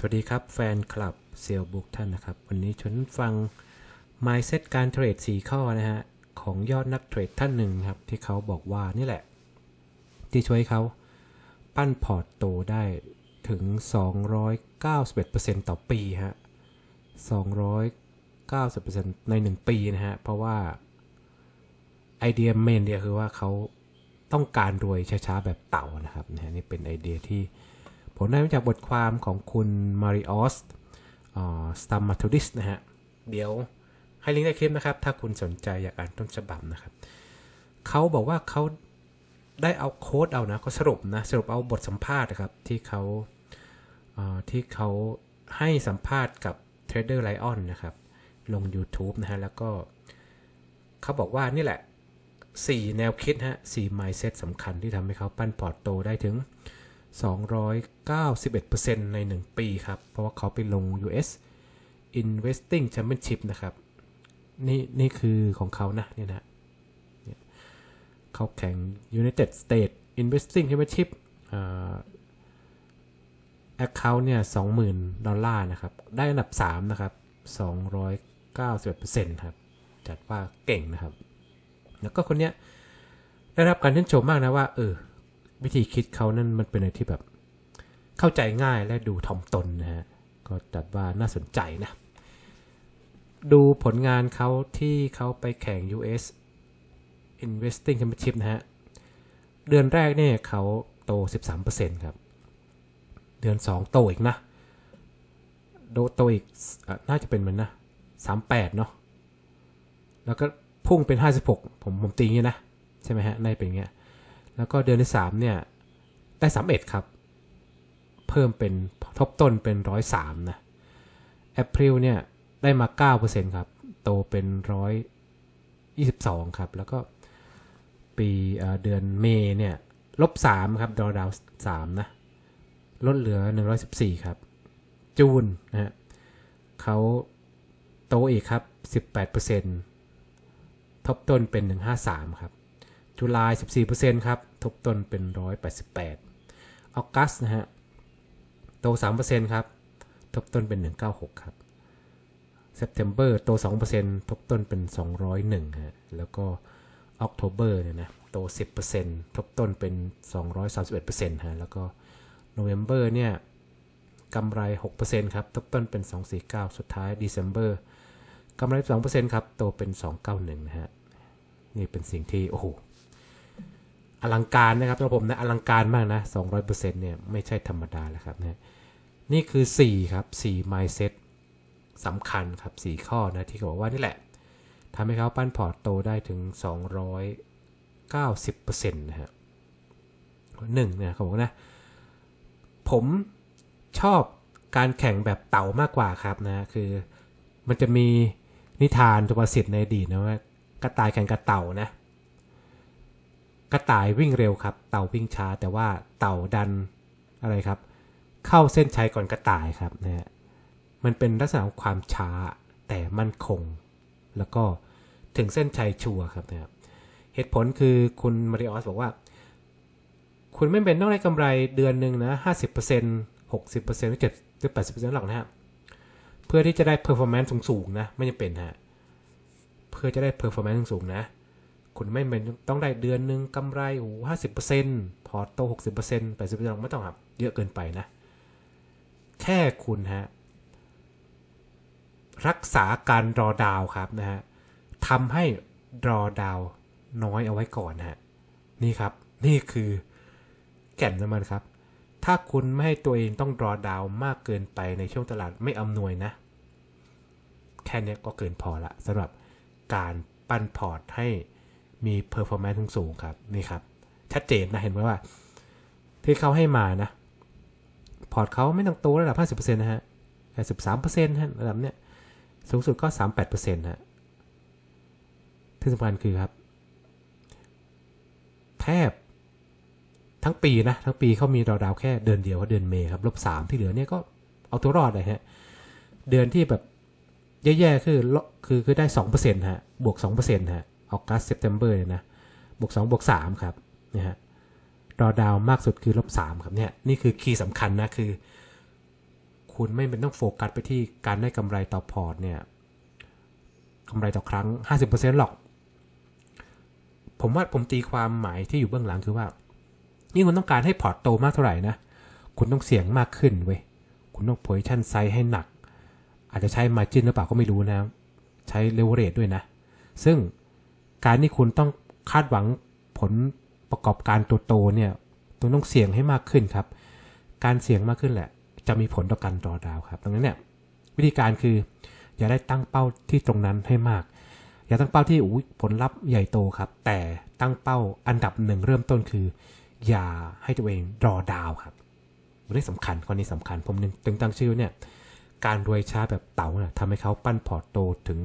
สวัสดีครับแฟนคลับเซลบุ๊กท่านนะครับ วันนี้ชวนฟัง Mindset การเทรด 4 ข้อนะฮะ ของยอดนักเทรดท่านหนึ่งครับ ที่เขาบอกว่านี่แหละ ที่ช่วยเขาปั้นพอร์ตโตได้ถึง 291%ต่อปีฮะ 290%ใน 1 ปีนะฮะ เพราะว่า ไอเดียเมนเดียคือว่าเขาต้องการรวยช้าๆแบบเต่านะครับนะฮะนี่เป็นไอเดียที่ ผลได้มาจากบทความของคุณมาริออสสตัมมาทูดิสนะฮะ เดี๋ยวให้ลิงก์ในคลิปนะครับ ถ้าคุณสนใจอยากอ่านต้นฉบับนะครับ เขาบอกว่าเขาได้เอาโค้ดเอานะเขาสรุปนะสรุปเอาบทสัมภาษณ์นะครับ ที่เขาเที่เขาให้สัมภาษณ์กับเทรดเดอร์ไลออนนะครับ ลง YouTube นะฮะ แล้วก็เขาบอกว่านี่แหละ 4 แนวคิดฮะ4 mindset สำคัญที่ทำให้เขาปั้นพอร์ตโตได้ถึง 291%ใน 1 ปีครับ เพราะว่าเขาไปลง US Investing Championship นะครับ นี่นี่คือของเขานะเนี่ยนะเนี่ยเขาแข่ง United States Investing Championship อ่า account เนี่ย20,000ดอลลาร์นะครับ ได้อันดับ 3 นะครับ 291%ครับ จัดว่าเก่งนะครับ แล้วก็คนเนี้ยได้รับการชื่นชมมากนะว่า เออ วิธีคิดเขานั่นมันเป็นอะไรที่แบบเข้าใจง่ายและดูถ่อมตนนะฮะ ก็จัดว่าน่าสนใจนะ ดูผลงานเขาที่เขาไปแข่ง US Investing Championship นะฮะ เดือนแรกเนี่ยเขาโต 13%ครับ เดือน 2 โตอีกนะ โดโตอีกอน่าจะเป็นมันนะ 38 เนาะ แล้วก็พุ่งเป็น 56 ผมผมตีงี้นะ ใช่ไหมฮะน่าจะเป็นอย่างเงี้ย แล้วก็เดือนที่3เนี่ยได้31ครับ เพิ่มเป็นทบต้นเป็น103นะ April เนี่ยได้มา9%ครับ โตเป็น122ครับ แล้วก็ปีเดือนเมษเนี่ยลบ3ครับดอดาว3นะ ลดเหลือ114ครับ จูนนะฮะเขาโตอีกครับ18%ทบต้นเป็น153ครับ จุลาย14%ครับ ทบต้นเป็น 188ออกัสนะฮะโต 3%ครับ ทบต้นเป็น 196 ครับ September โต 2%ทบต้นเป็น 201 ฮะ แล้วก็ October เนี่ยนะ โต 10%ทบต้นเป็น 231%ฮะ แล้วก็ November เนี่ยกำไร 6%ครับ ทบต้นเป็น 249 สุดท้าย December กำไร 2%ครับ โตเป็น 291 นะฮะ นี่เป็นสิ่งที่ โอ้โห อลังการนะครับสำหรับผมนะอลังการมากนะ200%เนี่ยไม่ใช่ธรรมดาแล้วครับนะนี่คือ 4 ครับ 4 mindset สำคัญครับ 4 ข้อนะที่เขาบอกว่านี่แหละทำให้เขาปั้นพอร์ตโตได้ถึง 290%นะฮะหนึ่งเนี่ยเขาบอกนะ ผมชอบการแข่งแบบเต่ามากกว่าครับนะคือมันจะมีนิทานตุปสิทธิ์ในอดีตนะว่ากระต่ายแข่งกับเต่านะ กระต่ายวิ่งเร็วครับ เต่าวิ่งช้า แต่ว่าเต่าดันอะไรครับ เข้าเส้นชัยก่อนกระต่ายครับนะฮะมันเป็นลักษณะของความช้าแต่มั่นคง แล้วก็ถึงเส้นชัยชัวครับนะครับเหตุผลคือคุณมาริออสบอกว่า คุณไม่เป็นต้องได้กำไรเดือนหนึ่งนะห้าสิบเปอร์เซ็นต์หกสิบเปอร์เซ็นต์หรือเจ็ดหรือแปดสิบเปอร์เซ็นต์หรอกนะฮะเพื่อที่จะได้เพอร์ฟอร์แมนซ์สูงๆนะไม่จำเป็นฮะเพื่อจะได้เพอร์ฟอร์แมนซ์สูงๆนะ คุณไม่เป็นต้องได้เดือนหนึ่งกำไรโอ้ห้าสิบเปอร์เซ็นต์พอตโตหกสิบเปอร์เซ็นต์แปดสิบเปอร์เซ็นต์ไม่ต้องครับเยอะเกินไปนะ แค่คุณฮะ รักษาการรอดาวครับนะฮะทำให้รอดาวน้อยเอาไว้ก่อนนะฮะ นี่ครับ นี่คือแก่นของมันครับ ถ้าคุณไม่ให้ตัวเองต้องรอดาวมากเกินไปในช่วงตลาดไม่อำนวยนะ แค่นี้ก็เกินพอละสำหรับการปั้นพอร์ตให้ มีเพอร์ฟอร์แมนซ์สูงครับนี่ครับ ชัดเจนนะเห็นไหมว่า ที่เขาให้มานะ พอร์ตเขาไม่ต้องโตระดับ 50%นะฮะแค่13%ฮะระดับเนี้ยสูงสุดก็ 38%ฮะที่สำคัญคือครับ แทบทั้งปีนะ ทั้งปีเขามีดาวดาวแค่เดือนเดียวก็เดือนเมย์ครับลบสามที่เหลือเนี่ยก็เอาตัวรอดเลยฮะ เดือนที่แบบแย่ๆคือคือคือได้สองเปอร์เซ็นต์ฮะ บวกสองเปอร์เซ็นต์ฮะ ออกัสเซปเทมเบอร์เนี่ยนะบวกสองบวกสามครับนี่ยฮะดอดาวมากสุดคือลบสามครับเนี่ยนี่คือคีย์สำคัญนะคือ คุณไม่เป็นต้องโฟกัสไปที่การได้กำไรต่อพอร์ตเนี่ยกำไรต่อครั้ง 50%หรอก ผมว่าผมตีความหมายที่อยู่เบื้องหลังคือว่ายิ่งคุณต้องการให้พอร์ตโตมากเท่าไหร่นะ คุณต้องเสี่ยงมากขึ้นเว้ย คุณต้อง position size ให้หนัก อาจจะใช้ margin หรือเปล่าก็ไม่รู้นะ ใช้ leverage ด้วยนะ ซึ่ง การที่คุณต้องคาดหวังผลประกอบการตัวโตเนี่ยคุณต้องเสี่ยงให้มากขึ้นครับ การเสี่ยงมากขึ้นแหละ จะมีผลต่อการรอดาวครับดังนั้นเนี่ยวิธีการคือ อย่าได้ตั้งเป้าที่ตรงนั้นให้มาก อย่าตั้งเป้าที่ผลลัพธ์ใหญ่โตครับ แต่ตั้งเป้าอันดับหนึ่งเริ่มต้นคือ อย่าให้ตัวเองรอดาวครับเรื่องสำคัญข้อนี้สำคัญผมถึงตั้งชื่อเนี่ยการรวยช้าแบบเต๋าเนี่ยทำให้เขาปั้นพอร์ตโตถึง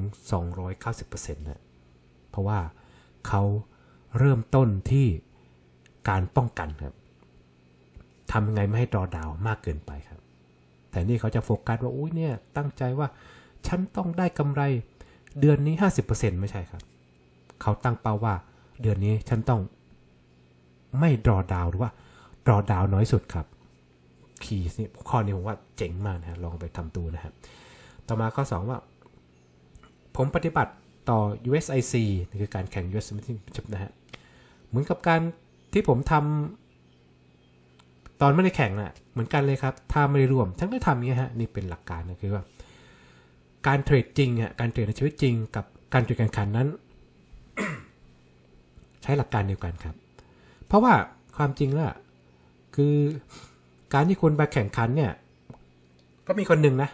290%นะ เพราะว่าเขาเริ่มต้นที่การป้องกันครับทำยังไงไม่ให้ดรอดาวมากเกินไปครับ แต่นี่เขาจะโฟกัสว่าอุ้ยเนี่ยตั้งใจว่าฉันต้องได้กำไรเดือนนี้ 50%ไม่ใช่ครับ เขาตั้งเป้าว่าเดือนนี้ฉันต้องไม่ดรอดาวหรือว่าดรอดาวน้อยสุดครับคีย์นี่ข้อนี้ผมว่าเจ๋งมากนะฮะลองไปทำดูนะครับต่อมาข้อ 2 ว่า ผมปฏิบัติ ต่อ USIC นี่คือการแข่ง US Championship นะฮะ เหมือนกับการที่ผมทำตอนไม่ได้แข่งนะ่ะ เหมือนกันเลยครับถ้าไม่ได้รวมฉันก็ทำอย่างนี้ฮะ นี่เป็นหลักการนะคือว่า การเทรดจริงอะการเทรดในชีวิตจริง กับการเทรดการแข่งขันนั้น ใช้หลักการเดียวกันครับ เพราะว่าความจริงแล้วคือการที่คุณไปแข่งขันเนี่ย ก็มีคนหนึ่งนะ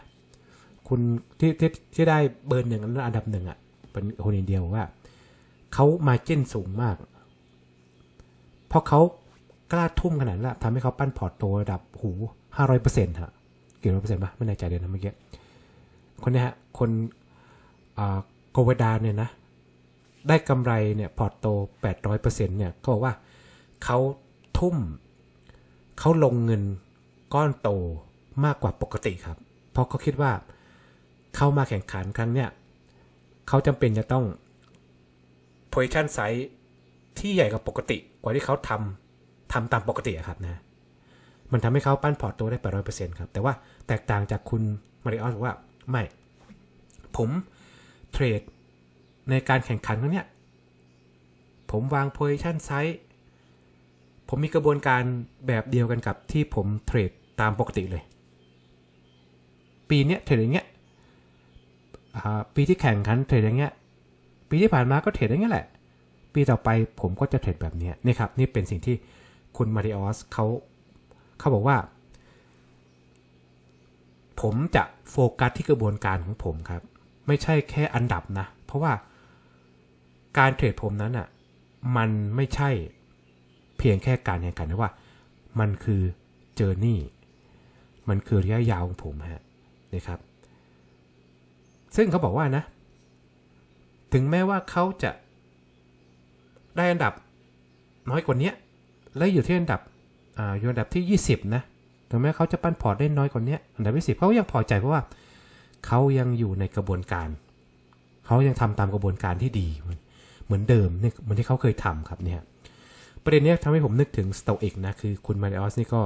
คุณที่ที่ที่ได้เบอร์หนึ่งอันดับหนึ่งอะ่ะ เป็นคนอินเดียบอกว่าเขามาเจ้นสูงมาก เพราะเขากล้าทุ่มขนาดนั้นแหละทำให้เขาปั้นพอร์ตโตระดับหูห้าร้อยเปอร์เซ็นต์ฮะเกี่ร้อยเปอร์เซ็นต์ปะไม่แน่ใจเดี๋ยนะเมื่อกี้คนนี้ฮะ คนโกเวดาเนี่ยนะ ได้กำไรเนี่ยพอร์ตโตแปดร้อยเปอร์เซ็นต์เนี่ยเขาบอกว่าเขาทุ่มเขาลงเงินก้อนโตมากกว่าปกติครับ เพราะเขาคิดว่าเข้ามาแข่งขันครั้งเนี้ย เขาจำเป็นจะต้อง position size ที่ใหญ่กว่าปกติกว่าที่เขาทำทำตามปกติอะครับนะ มันทำให้เขาปั้นพอร์ตโตได้800%ครับ แต่ว่าแตกต่างจากคุณมาริออสบอกว่าไม่ ผมเทรดในการแข่งขันครั้งเนี้ยผมวาง position size ผมมีกระบวนการแบบเดียวกันกับที่ผมเทรดตามปกติเลย ปีเนี้ยเทรดอย่างเงี้ย ปีที่แข่งขันเทรดอย่างเงี้ย ปีที่ผ่านมาก็เทรดอย่างเงี้ยแหละ ปีต่อไปผมก็จะเทรดแบบนี้นี่ครับ นี่เป็นสิ่งที่คุณมาริออสเขาเขาบอกว่า ผมจะโฟกัสที่กระบวนการของผมครับ ไม่ใช่แค่อันดับนะ เพราะว่าการเทรดผมนั้นอะมันไม่ใช่เพียงแค่การแข่งขันนะว่า มันคือเจอร์นี่ มันคือระยะยาวของผมฮะนะครับ ซึ่งเขาบอกว่านะ ถึงแม้ว่าเขาจะได้อันดับน้อยกว่านี้และอยู่ที่อันดับออยู่อันดับที่ 20 นะถึงแม้เขาจะปั้นพอร์ตได้น้อยกว่านี้อันดับที่10เขายังพอใจเพราะว่าเขายังอยู่ในกระบวนการ เขายังทำตามกระบวนการที่ดี เหมือนเดิมเนี่ยเหมือนที่เขาเคยทำครับเนี่ยประเด็นนี้ทำให้ผมนึกถึงสโตอิกนะคือคุณมาริออสนี่ก็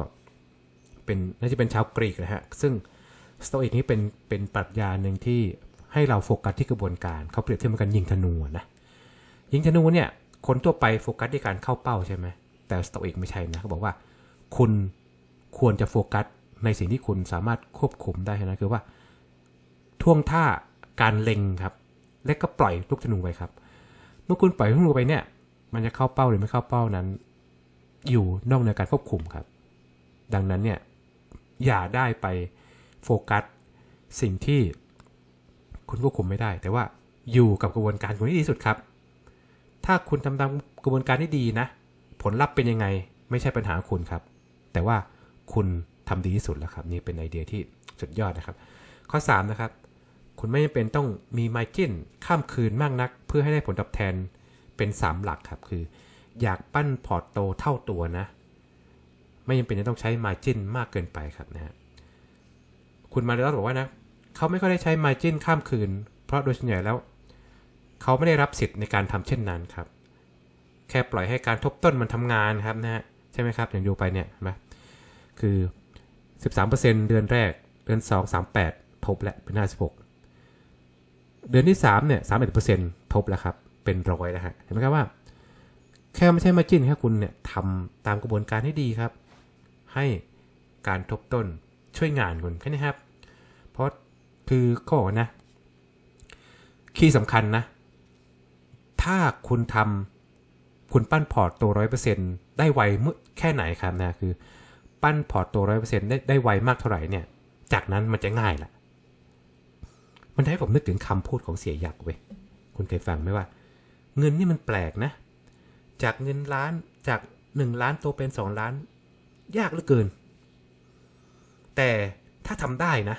เป็นน่าจะเป็นชาวกรีกนะฮะซึ่งสโตอิกนี้เป็นเป็นปรัชญาหนึ่งที่ ให้เราโฟกัสที่กระบวนการเขาเปรียบเทียบกันยิงธนูนะยิงธนูเนี่ยคนทั่วไปโฟกัสที่การเข้าเป้าใช่ไหมแต่สตอิกไม่ใช่นะเขาบอกว่า คุณควรจะโฟกัสในสิ่งที่คุณสามารถควบคุมได้นะคือว่าท่วงท่าการเล็งครับ และก็ปล่อยลูกธนูไปครับ เมื่อคุณปล่อยลูกธนูไปเนี่ย มันจะเข้าเป้าหรือไม่เข้าเป้านั้น อยู่นอกเหนือการควบคุมครับ ดังนั้นเนี่ยอย่าได้ไปโฟกัสสิ่งที่ คุณควบคุมไม่ได้ แต่ว่าอยู่กับกระบวนการคุณที่ดีสุดครับ ถ้าคุณทำตามกระบวนการที่ดีนะ ผลลัพธ์เป็นยังไงไม่ใช่ปัญหาคุณครับ แต่ว่าคุณทำดีที่สุดแล้วครับ นี่เป็นไอเดียที่สุดยอดนะครับ ข้อ 3 นะครับ คุณไม่จำเป็นต้องมีไมเคิลข้ามคืนมากนัก เพื่อให้ได้ผลตอบแทนเป็น 3 หลักครับ คือ อยากปั้นพอร์ตโตเท่าตัวนะ ไม่จำเป็นจะต้องใช้มาจินมากเกินไปครับนะฮะคุณมาริออสบอกว่านะ เขาไม่ค่อยได้ใช้มาจินข้ามคืน เพราะโดยส่วนใหญ่แล้ว เขาไม่ได้รับสิทธิ์ในการทำเช่นนั้นครับ แค่ปล่อยให้การทบต้นมันทำงานครับนะฮะใช่ไหมครับอย่างดูไปเนี่ยนะคือ 13%เดือนแรก เดือนสองสามแปดทบแล้วเป็นห้าสิบหกเดือนที่สามเนี่ยสามเอ็ดเปอร์เซ็นต์ทบแล้วครับ เป็นร้อยนะฮะเห็นไหมครับว่า แค่ไม่ใช่มาจิ้นแค่คุณเนี่ยทำตามกระบวนการให้ดีครับ ให้การทบต้นช่วยงานคุณแค่นี้ครับ คือก็บอกนะคีย์สำคัญนะ ถ้าคุณทำคุณปั้นพอร์ตตัวร้อยเปอร์เซ็นได้ไวเมื่อแค่ไหนครับนะคือ ปั้นพอร์ตตัวร้อยเปอร์เซ็นได้ได้ไวมากเท่าไหร่เนี่ย จากนั้นมันจะง่ายละมันให้ผมนึกถึงคำพูดของเสียยักษ์เว้ยคุณเคยฟังไหมว่า เงินนี่มันแปลกนะ จากเงินล้านจากหนึ่งล้านโตเป็นสองล้าน ยากเหลือเกิน แต่ถ้าทำได้นะ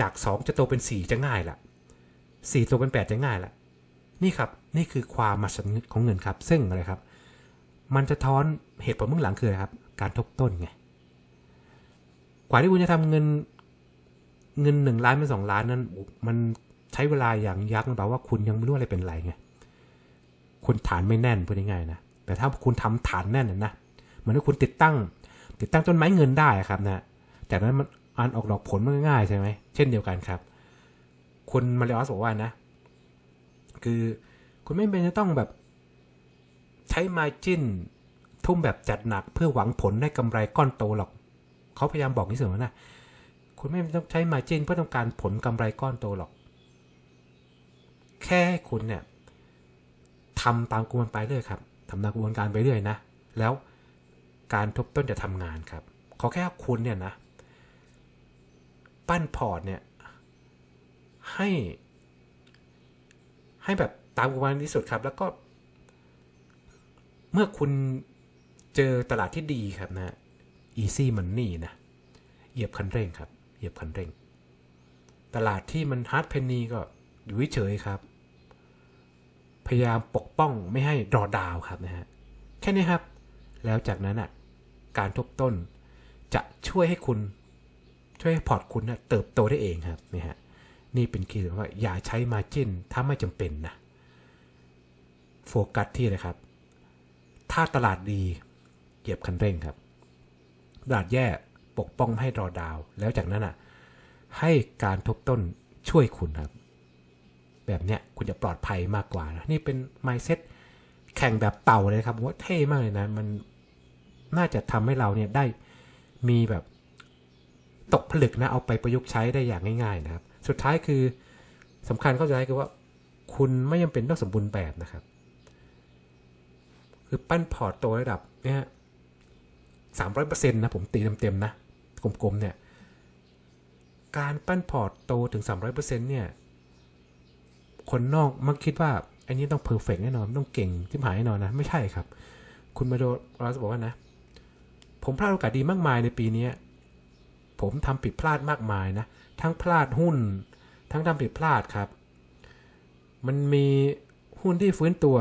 จากสองจะโตเป็นสี่จะง่ายละสี่โตเป็นแปดจะง่ายละนี่ครับนี่คือความมหัศจรรย์ของเงินครับ ซึ่งอะไรครับ มันจะท้อนเหตุผลเบื้องหลังคืออะไรครับ การทบต้นไงกว่าที่คุณจะทำเงินเงินหนึ่งล้านเป็นสองล้านนั้น มันใช้เวลาอย่างยักษ์นะแปลว่าคุณยังไม่รู้อะไรเป็นไรไงคุณฐานไม่แน่นพูดง่ายๆนะแต่ถ้าคุณทำฐานแน่นนะเหมือนที่คุณติดตั้ง ติดตั้งต้นไม้เงินได้ครับนะจากนั้นมัน อันออกดอกผลมันง่ายใช่ไหม เช่นเดียวกันครับ คุณมาริออสบอกว่านะ คือคุณไม่เป็นจะต้องแบบ ใช้มาจิ้น ทุ่มแบบจัดหนักเพื่อหวังผลได้กำไรก้อนโตหรอก เขาพยายามบอกนี่เสมอนะ คุณไม่ต้องใช้มาจิ้นเพื่อต้องการผลกำไรก้อนโตหรอก แค่ให้คุณเนี่ยทำตามกระบวนไปเรื่อยครับทำตามกระบวนการไปเรื่อยนะ แล้วการทบต้นจะทำงานครับ ขอแค่คุณเนี่ยนะ ปั้นพอร์ตเนี่ย ให้ ให้แบบตามกระบวารที่สุดครับ แล้วก็ เมื่อคุณเจอตลาดที่ดีครับนะ easy money นะ เหยียบคันเร่งครับ เหยียบคันเร่ง ตลาดที่มัน hard penny ก็อยู่เฉยครับ พยายามปกป้องไม่ให้ดรอดาวครับนะฮะ แค่นี้ครับ แล้วจากนั้นอะ การทบต้นจะช่วยให้คุณ ช่วยให้พอร์ตคุณนะเติบโตได้เองครับนี่ฮะนี่เป็นคีย์ว่าอย่าใช้มาจินถ้าไม่จำเป็นนะโฟกัสที่เลยครับ ถ้าตลาดดีเหยียบคันเร่งครับตลาดแย่ปกป้องให้รอดาว แล้วจากนั้นอะให้การทบต้นช่วยคุณครับ แบบเนี้ยคุณจะปลอดภัยมากกว่านะนี่เป็น mindset แข่งแบบเต่าเลยครับว่าเท่มากเลยนะ มันน่าจะทำให้เราเนี่ยได้มีแบบ ตกผลึกนะเอาไปประยุกต์ใช้ได้อย่างง่ายๆนะครับ สุดท้ายคือสำคัญเข้าใจคือว่าคุณไม่จำเป็นต้องสมบูรณ์แบบนะครับ คือปั้นพอร์ตตัวระดับเนี่ยสามร้อยเปอร์เซ็นต์นะผมตีเต็มๆนะกลมๆเนี่ย การปั้นพอร์ตโตถึงสามร้อยเปอร์เซ็นต์เนี่ย คนนอกมักคิดว่าอันนี้ต้องเพอร์เฟกแน่นอน ต้องเก่งที่หายแน่นอนนะ ไม่ใช่ครับ คุณมาโดเราจะบอกว่านะ ผมพลาดโอกาสดีมากมายในปีนี้ ผมทำผิดพลาดมากมายนะ ทั้งพลาดหุ้น ทั้งทำผิดพลาดครับ มันมีหุ้นที่ฟื้นตัว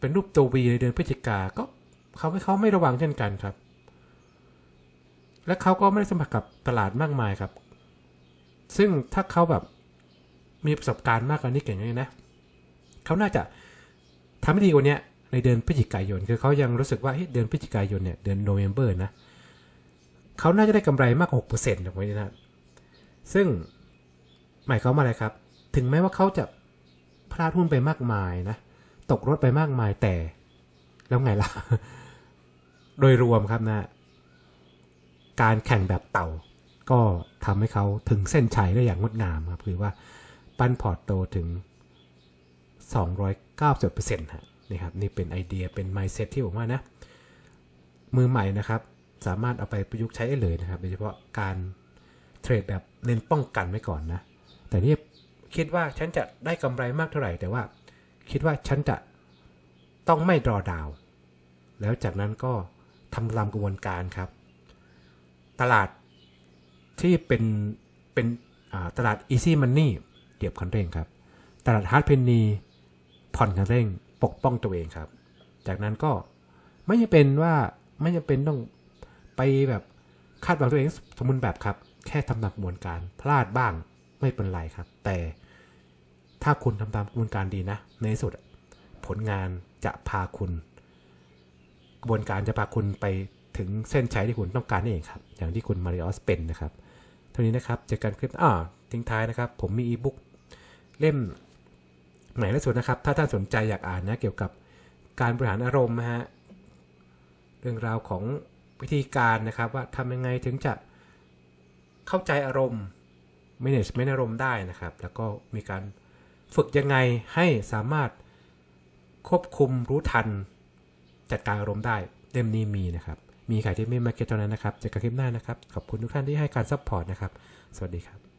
เป็นรูปตัววีในเดือนพฤศจิกาก็เขาไม่เขาไม่ระวังเช่นกันครับ และเขาก็ไม่ได้สัมผัสกับตลาดมากมายครับ ซึ่งถ้าเขาแบบมีประสบการณ์มากกว่านี้เก่งเลยนะเขาน่าจะทำให้ดีกว่านี้ในเดือนพฤศจิกายน คือเขายังรู้สึกว่าเฮ้ยเดือนพฤศจิกายนเนี่ยเดือนโนเวม ber นะเขาน่าจะได้กำไรมากกว่าหกเปอร์เซ็นต์แบบนี้นะซึ่งหมายความว่าอะไรครับ ถึงแม้ว่าเขาจะพลาดหุ้นไปมากมายนะ ตกรถไปมากมายแต่ แล้วไงล่ะ โดยรวมครับนะ การแข่งแบบเต่า ก็ทำให้เขาถึงเส้นชัยได้อย่างงดงามครับคือว่าปั้นพอร์ตโตถึง 290%ฮะนี่ครับ นี่เป็นไอเดียเป็น mindset ที่ผมว่านะ มือใหม่นะครับ สามารถเอาไปประยุกต์ใช้ได้เลยนะครับ โดยเฉพาะการเทรดแบบเน้นป้องกันไว้ก่อนนะ แต่นี่คิดว่าฉันจะได้กำไรมากเท่าไหร่ แต่ว่าคิดว่าฉันจะต้องไม่รอดาว แล้วจากนั้นก็ทำตามกระบวนการครับ ตลาดที่เป็นเป็นตลาด easy money เหยียบคันเร่งครับ ตลาด hard penny ผ่อนคันเร่ง ปกป้องตัวเองครับ จากนั้นก็ไม่จำเป็นว่าไม่จำเป็นต้อง ไปแบบคาดหวังตัวเองสมบูรณ์แบบครับ แค่ทำตามกระบวนการพลาดบ้างไม่เป็นไรครับ แต่ถ้าคุณทำตามกระบวนการดีนะ ในที่สุดผลงานจะพาคุณ กระบวนการจะพาคุณไปถึงเส้นชัยที่คุณต้องการนี่เองครับ อย่างที่คุณมาริออสเป็นนะครับเท่านี้นะครับเจอกันคลิปอ่าทิ้งท้ายนะครับ ผมมีอีบุ๊กเล่มใหม่ล่าสุดนะครับ ถ้าท่านสนใจอยากอ่านนะเกี่ยวกับการบริหารอารมณ์นะฮะเรื่องราวของ วิธีการนะครับว่าทำยังไงถึงจะเข้าใจอารมณ์ management อารมณ์ได้นะครับ แล้วก็มีการฝึกยังไงให้สามารถควบคุมรู้ทันจัดการอารมณ์ได้เล่มนี้มีนะครับ มีขายที่ไม่มาเก็ตเท่านั้นนะครับเจอกันคลิปหน้านะครับ ขอบคุณทุกท่านที่ให้การซัพพอร์ตนะครับ สวัสดีครับ